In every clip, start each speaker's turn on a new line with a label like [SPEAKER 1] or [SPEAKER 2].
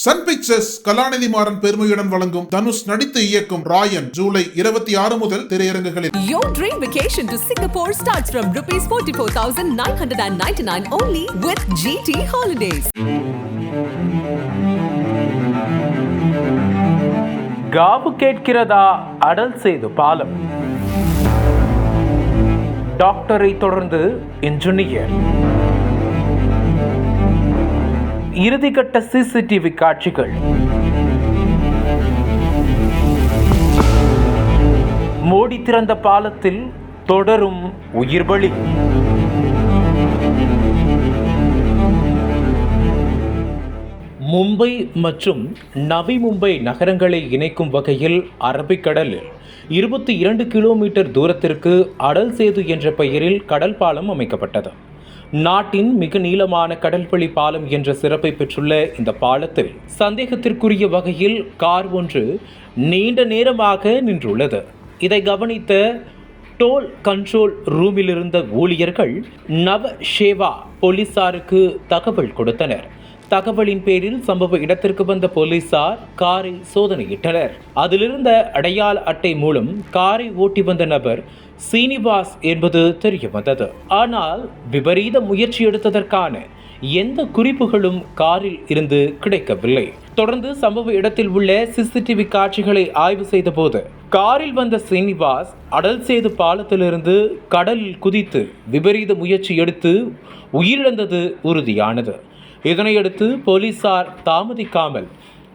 [SPEAKER 1] Sun pictures கலாநிதி மாறன் பெருமையுடன் வழங்கும் தனுஷ் நடித்து இயக்கும் ராயன் ஜூலை இருபத்தி ஆறு முதல் திரையரங்குகளில்
[SPEAKER 2] Your dream vacation to Singapore starts from rupees 44,999 only with GT Holidays.
[SPEAKER 3] காவு கேட்கிறதா அடல் செய்து பாலம் டாக்டரை தொடர்ந்து இன்ஜினியர் இறுதிக்கட்ட சிசிடிவி காட்சிகள். மோடி திறந்த பாலத்தில் தொடரும் உயிர்பலி மும்பை மற்றும் நவி மும்பை நகரங்களை இணைக்கும் வகையில் அரபிக்கடலில் இருபத்தி இரண்டு கிலோமீட்டர் தூரத்திற்கு அடல் சேது என்ற பெயரில் கடல் பாலம் அமைக்கப்பட்டது. நாட்டின் மிக நீளமான கடல்வழி பாலம் என்ற சிறப்பை பெற்றுள்ள இந்த பாலத்தில் சந்தேகத்திற்குரிய வகையில் கார் ஒன்று நீண்ட நேரமாக நின்றுள்ளது. இதை கவனித்த டோல் கண்ட்ரோல் ரூமில் இருந்த ஊழியர்கள் நவ ஷேவா போலீசாருக்கு தகவல் கொடுத்தனர். தகவலின் பேரில் சம்பவ இடத்திற்கு வந்த போலீசார் காரை சோதனையிட்டனர். அதிலிருந்த அடையாள அட்டை மூலம் காரை ஓட்டி வந்த நபர் சீனிவாஸ் என்பது தெரிய வந்தது ஆனால் விபரீத முயற்சி எடுத்ததற்கான எந்த குறிப்புகளும் காரில் இருந்து கிடைக்கவில்லை. தொடர்ந்து சம்பவ இடத்தில் உள்ள சிசிடிவி காட்சிகளை ஆய்வு செய்த போது காரில் வந்த சீனிவாஸ் அடல் சேது பாலத்திலிருந்து கடலில் குதித்து விபரீத முயற்சி எடுத்து உயிரிழந்தது உறுதியானது. இதனையடுத்து போலீசார் தாமதிக்காமல்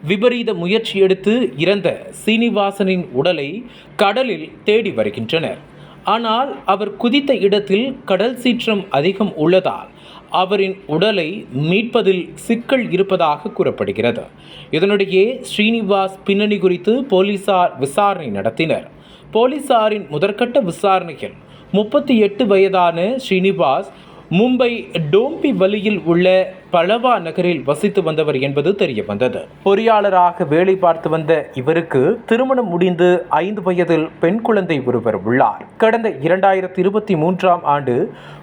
[SPEAKER 3] விபரீத முயற்சி எடுத்து இறந்த சீனிவாசனின் உடலை கடலில் தேடி வருகின்றனர். ஆனால் அவர் குதித்த இடத்தில் கடல் சீற்றம் அதிகம் உள்ளதால் அவரின் உடலை மீட்பதில் சிக்கல் இருப்பதாக கூறப்படுகிறது. இதனிடையே ஸ்ரீனிவாஸ் பின்னணி குறித்து போலீசார் விசாரணை நடத்தினர். போலீசாரின் முதற்கட்ட விசாரணையில் முப்பத்தி எட்டு வயதான ஸ்ரீனிவாஸ் மும்பை டோம்பி வழியில் உள்ள பலவா நகரில் வசித்து வந்தவர் என்பது தெரிய வந்தது பொறியாளராக வேலை பார்த்து வந்த இவருக்கு திருமணம் முடிந்து ஐந்து வயதில் பெண் குழந்தை ஒருவர் உள்ளார். கடந்த இரண்டாயிரத்தி இருபத்தி மூன்றாம் ஆண்டு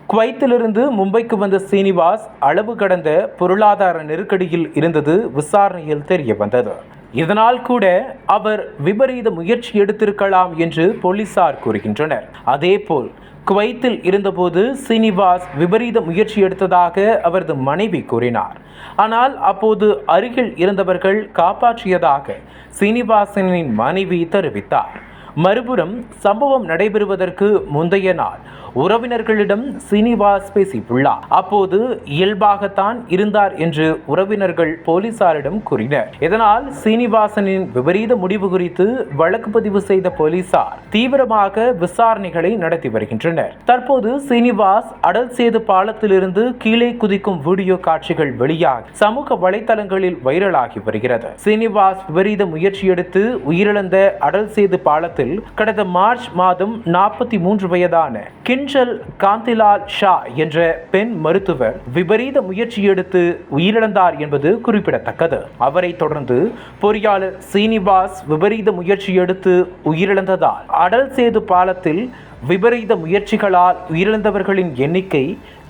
[SPEAKER 3] குவைத்திலிருந்து மும்பைக்கு வந்த சீனிவாஸ் அளவு கடந்த பொருளாதார நெருக்கடியில் இருந்தது விசாரணையில் தெரிய வந்தது இதனால் கூட அவர் விபரீத முயற்சி எடுத்திருக்கலாம் என்று போலீசார் கூறுகின்றனர். அதேபோல் குவைத்தில் இருந்தபோது சீனிவாஸ் விபரீத முயற்சி எடுத்ததாக அவரது மனைவி கூறினார். ஆனால் அப்போது அருகில் இருந்தவர்கள் காப்பாற்றியதாக சீனிவாசனின் மனைவி தெரிவித்தார். மறுபுறம் சம்பவம் நடைபெறுவதற்கு முந்தைய நாள். உறவினர்களிடம் சீனிவாஸ் பேசியுள்ளார். அப்போது இயல்பாகத்தான் இருந்தார் என்று உறவினர்கள் போலீசாரிடம் கூறினர். இதனால் சீனிவாசனின் விபரீத முடிவு குறித்து வழக்கு பதிவு செய்த போலீசார் தீவிரமாக விசாரணைகளை நடத்தி வருகின்றனர். தற்போது சீனிவாஸ் அடல் சேது பாலத்திலிருந்து கீழே குதிக்கும் வீடியோ காட்சிகள் வெளியாகி சமூக வலைதளங்களில் வைரலாகி வருகிறது. சீனிவாஸ் விபரீத முயற்சி எடுத்து உயிரிழந்த அடல் சேது பாலத்தில் கடந்த மார்ச் மாதம் நாற்பத்தி மூன்று வயதான கிஞ்சல் காந்திலால் ஷா என்ற பெண் மருத்துவர் விபரீத முயற்சி எடுத்து உயிரிழந்தார் என்பது குறிப்பிடத்தக்கது. அவரை தொடர்ந்து பொறியாளர் சீனிவாஸ் விபரீத முயற்சி எடுத்து உயிரிழந்ததால் அடல் சேது பாலத்தில் விபரீத முயற்சிகளால் உயிரிழந்தவர்களின் எண்ணிக்கை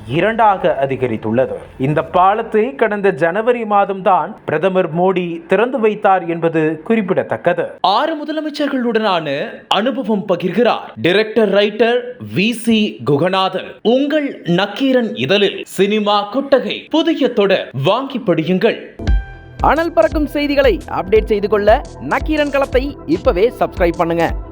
[SPEAKER 3] இரண்டாக அதிகரித்துள்ளது. இந்த பாலத்தை கடந்த ஜனவரி மாதம்தான் பிரதமர் மோடி திறந்து வைத்தார் என்பது குறிப்பிடத்தக்கது. ஆறு முதலமைச்சர்களுடனான அனுபவம் பகிர்கிறார் director writer V C Guhanathan. உங்கள் நக்கீரன் இதழில் சினிமா கொட்டகை புதிய தொடர் வாங்கி படியுங்கள்.
[SPEAKER 4] அனல் பறக்கும் செய்திகளை அப்டேட் செய்து கொள்ள நக்கீரன் களத்தை இப்பவே சப்ஸ்கிரைப் பண்ணுங்க.